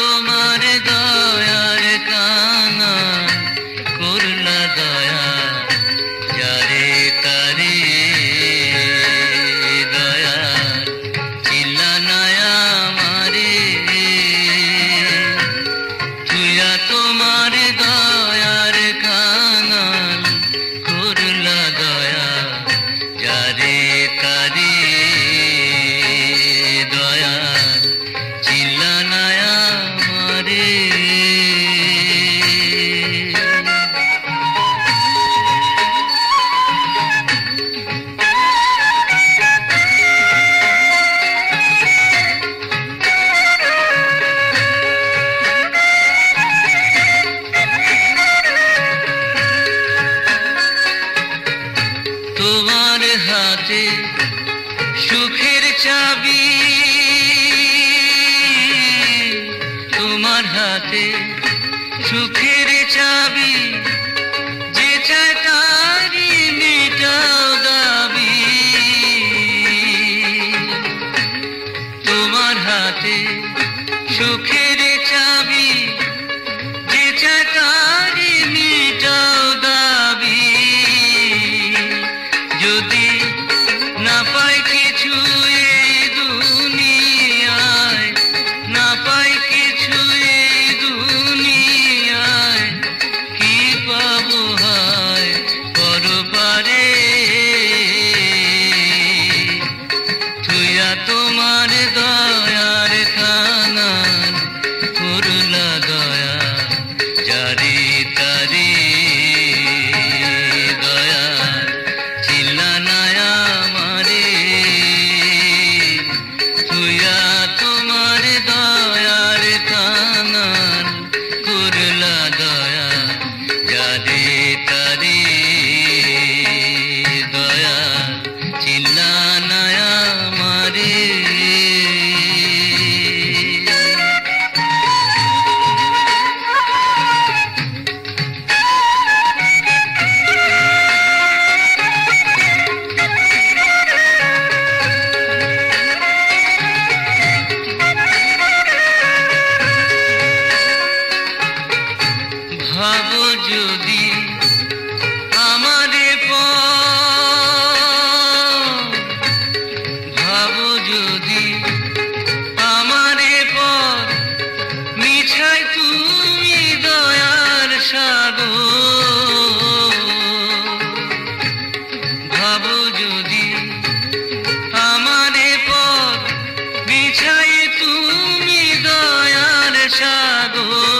Michael. চাবি। তোমার হাতে সুখের চাবি যে চায় তারি মেটাও দাবি। তোমার হাতে সুখের ভাবো যদি আমারে ভাবো যদি আমারে পর মিছাই তুমি দয়ার সাগর। ভাবো যদি আমারে পর বিছাই তুমি দয়ার সাগর।